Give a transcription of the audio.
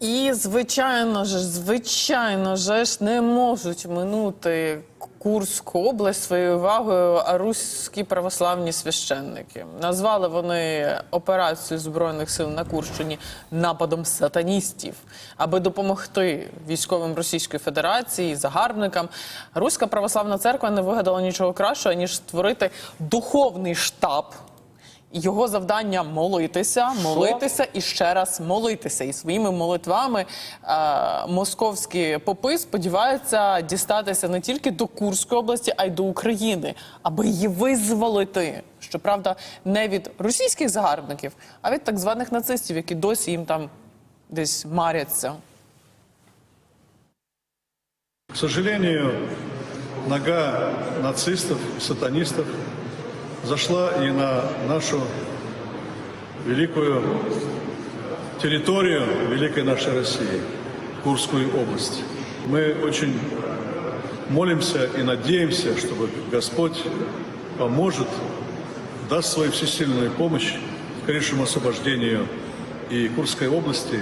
І звичайно ж, звичайно ж, не можуть минути Курську область своєю увагою руські православні священники. Назвали вони операцію збройних сил на Курщині нападом сатаністів, аби допомогти військовим Російської Федерації, загарбникам. Руська православна церква не вигадала нічого кращого ніж створити духовний штаб. Його завдання молитися, молитися і ще раз молитися. І своїми молитвами е, московські попи сподіваються дістатися не тільки до Курської області, а й до України, аби її визволити. Щоправда, не від російських загарбників, а від так званих нацистів, які досі їм там десь маряться. К сожалению, нога нацистов, сатанистов зашла и на нашу великую территорию великой нашей России, Курскую область. Мы очень молимся и надеемся, чтобы Господь поможет, даст свою всесильную помощь в скорейшему освобождению и Курской области,